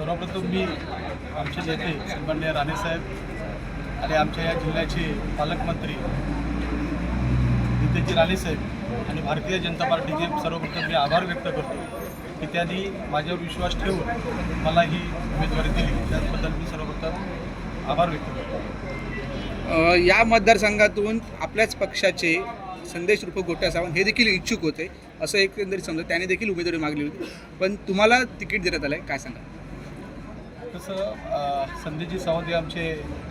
सर्वप्रथम मी आमचे नेते सन्मान्य राणेसाहेब आणि आमच्या या जिल्ह्याचे पालकमंत्री नितेजी राणेसाहेब आणि भारतीय जनता पार्टीचे सर्वप्रथम मी आभार व्यक्त करतो की त्यांनी माझ्यावर विश्वास ठेवून मला ही उमेदवारी दिली. त्याचबद्दल मी सर्वप्रथम आभार व्यक्त करतो. या मतदारसंघातून आपल्याच पक्षाचे संदेश रूप गोट्या सावंत हे देखील इच्छुक होते. असं एकंदरीत समजा त्याने देखील उमेदवारी मागली होती. पण तुम्हाला तिकीट देण्यात आलं आहे काय सांगा तसं अ, सावंत हे आमचे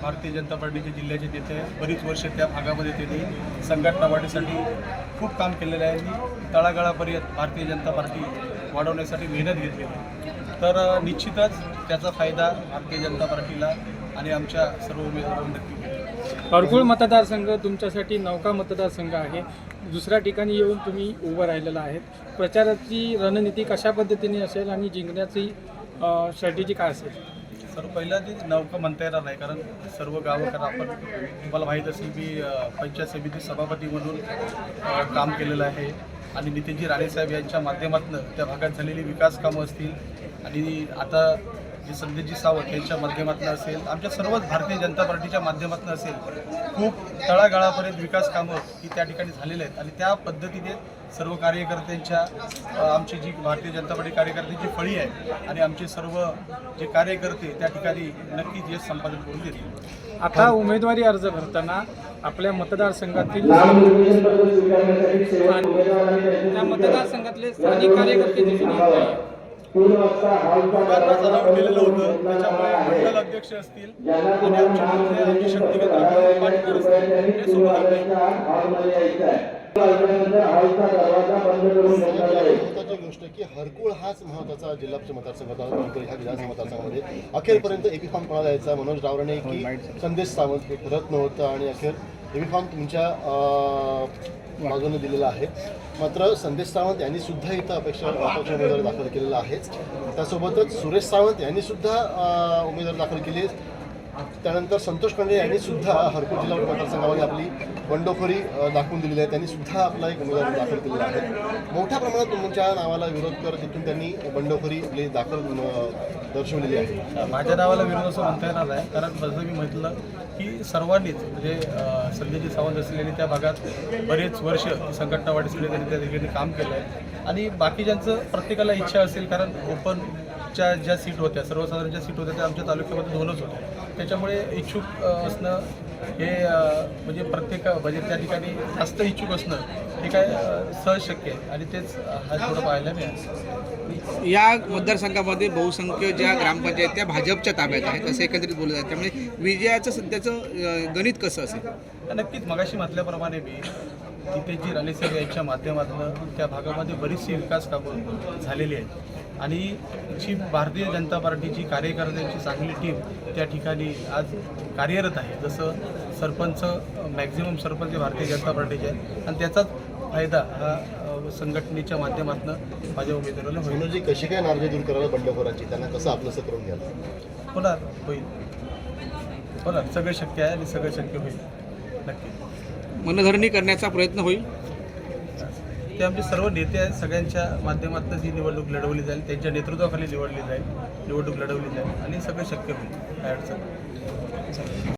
भारतीय जनता पार्टीचे जिल्ह्याचे नेते बरीच वर्ष त्या भागामध्ये त्यांनी संघटना वाढीसाठी खूप काम केलेलं आहे आणि तळागाळापर्यंत भारतीय जनता पार्टी वाढवण्यासाठी मेहनत घेतलेली आहे. तर निश्चितच त्याचा फायदा भारतीय जनता पार्टीला आणि आमच्या सर्व उमेदवारांना नक्की हरकुळ मतदारसंघ तुमच्यासाठी नौका मतदारसंघ आहे. दुसऱ्या ठिकाणी येऊन तुम्ही उभं राहिलेला आहेत. प्रचाराची रणनीती कशा पद्धतीने असेल आणि जिंकण्याची स्ट्रॅटेजी काय असेल? सर पहिला ते नौका म्हणता येणार नाही कारण सर्व गावं आपण तुम्हाला माहीत असेल मी पंचायत समिती सभापती म्हणून काम केलेलं आहे. आणि नितीनजी राणेसाहेब यांच्या माध्यमातून त्या भागात झालेली विकास कामं असतील. आणि आता जे संदीपजी सावंत यांच्या माध्यमातून असेल आमच्या सर्वच भारतीय जनता पार्टीच्या माध्यमातून असेल खूप तळागाळापर्यंत विकास कामं ही त्या ठिकाणी झालेली आहेत. आणि त्या पद्धतीने सर्व कार्यकर्त्यांच्या आमची जी भारतीय जनता पार्टी कार्यकर्त्यांची फळी आहे आणि आमचे सर्व जे कार्यकर्ते त्या ठिकाणी नक्कीच यश संपादन करून देतील. आता उमेदवारी अर्ज भरताना आपल्या मतदारसंघातील त्या मतदारसंघातले स्थानिक कार्यकर्ते दिसून येत नाही मुलांना चालवून केलेलं होतं. त्याच्यामुळे मंडल अध्यक्ष असतील आणि आमचे मंत्री आमचे शक्ती केंद्र पाटील असतील. हे सोबत आहेत. महत्वाची गोष्ट की हरकुळ हाच महत्त्वाचा जिल्हा मतदारसंघ होता हरकुळ ह्या विधानसभा मतदारसंघामध्ये अखेरपर्यंत एपी फॉर्म कोणाला द्यायचा मनोज रावराणे की संदेश सावंत हे ठरत नव्हतं आणि अखेर युनिफॉर्म तुमच्या बाजूने दिलेला आहे. मात्र संदेश सावंत यांनी सुद्धा इथं अपेक्षा उमेदवार दाखल केलेला आहेच. त्यासोबतच सुरेश सावंत यांनी सुद्धा उमेदवार दाखल केले आहेत त्यानंतर संतोष पांडे यांनी सुद्धा हरकत जिल्हा मतदारसंघामध्ये आपली बंडखोरी दाखवून दिलेली आहे. त्यांनी सुद्धा आपला एक उमेदवार दाखल केलेला आहे. मोठ्या प्रमाणात तुमच्या नावाला विरोध करत तिथून त्यांनी बंडखोरी आपली दाखल दर्शवलेली आहे. माझ्या नावाला विरोध असं म्हणता येणार नाही. कारण जसं मी म्हटलं की सर्वांनीच म्हणजे संजयजी सावंत असलेली त्या भागात बरेच वर्ष संघटना वाढीसाठी त्यांनी त्या ठिकाणी काम केलं आहे आणि बाकी ज्यांचं प्रत्येकाला इच्छा असेल कारण ओपन ओपनच्या ज्या सीट होत्या सर्वसाधारण ज्या सीट होत्या त्या आमच्या तालुक्यामध्ये दोनच होत्या. त्याच्यामुळे इच्छुक असणं हे म्हणजे प्रत्येक म्हणजे त्या ठिकाणी जास्त इच्छुक असणं हे काय सहज शक्य आहे. आणि तेच हा थोडं पाहायला मिळालं. या मतदारसंघामध्ये बहुसंख्य ज्या ग्रामपंचायत त्या भाजपच्या ताब्यात आहेत असं एकंदरीत बोलत आहे त्यामुळे विजयाचं सध्याचं गणित कसं असेल? नक्कीच. मगाशी म्हटल्याप्रमाणे मी नितेशजी राणेसाहेब यांच्या माध्यमातून त्या भागामध्ये बरीचशी विकास कामं झालेली आहेत. आणि जी भारतीय जनता पार्टीची कार्यकर्त्यांची चांगली टीम त्या ठिकाणी आज कार्यरत आहे. जसं सरपंच मॅक्झिमम सरपंच हे भारतीय जनता पार्टीचे आहेत. आणि त्याचाच फायदा हा संघटनेच्या माध्यमातून माझ्या उमेदवाराला होईल. कशी काय नाराजी दूर करायला बंडखोरांची त्यांना कसं आपलंसं करून घ्यायला होणार होईल. होणार सगळं शक्य आहे आणि सगळं शक्य होईल. नक्की. मनधरणी करण्याचा प्रयत्न होईल. ते आमचे सर्व नेते आहेत सगळ्यांच्या माध्यमातूनच ही निवडणूक लढवली जाईल त्यांच्या नेतृत्वाखाली निवडली जाईल निवडणूक लढवली जाईल आणि सगळं शक्य होईल. काय अडचण